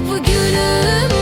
Kapı gülüm